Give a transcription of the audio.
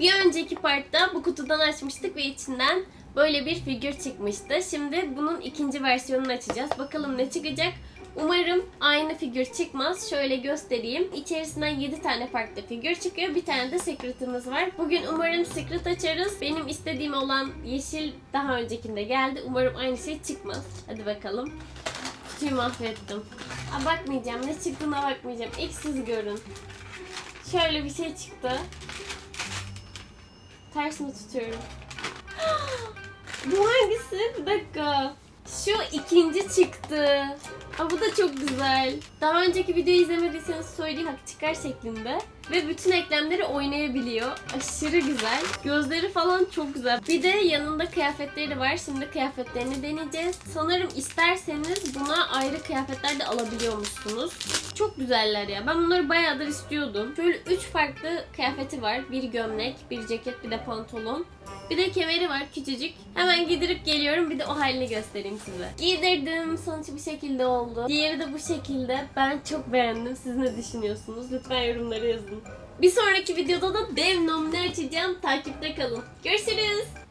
Bir önceki partta bu kutudan açmıştık ve içinden böyle bir figür çıkmıştı. Şimdi bunun ikinci versiyonunu açacağız. Bakalım ne çıkacak. Umarım aynı figür çıkmaz. Şöyle göstereyim. İçerisinden 7 tane farklı figür çıkıyor. Bir tane de secret'ımız var. Bugün umarım secret açarız. Benim istediğim olan yeşil daha öncekinde geldi. Umarım aynı şey çıkmaz. Hadi bakalım. Kutuyu mahvettim. Aa, bakmayacağım. Ne çıktığına bakmayacağım. İlk siz görün. Şöyle bir şey çıktı. Ters mi tutuyorum? Bu hangisi? Bir dakika. Şu ikinci çıktı. Aa, bu da çok güzel. Daha önceki videoyu izlemediyseniz söyleyeyim hak çıkar şeklinde. Ve bütün eklemleri oynayabiliyor. Aşırı güzel. Gözleri falan çok güzel. Bir de yanında kıyafetleri var. Şimdi kıyafetlerini deneyeceğiz. Sanırım isterseniz buna ayrı kıyafetler de alabiliyormuşsunuz. Çok güzeller ya. Ben bunları bayağıdır istiyordum. Şöyle 3 farklı kıyafeti var. Bir gömlek, bir ceket, bir de pantolon. Bir de kemeri var küçücük. Hemen giydirip geliyorum. Bir de o halini göstereyim size. Giydirdim. Sonuç bir şekilde oldu. Diğeri de bu şekilde. Ben çok beğendim. Siz ne düşünüyorsunuz? Lütfen yorumlara yazın. Bir sonraki videoda da dev nomine açacağım. Takipte kalın. Görüşürüz.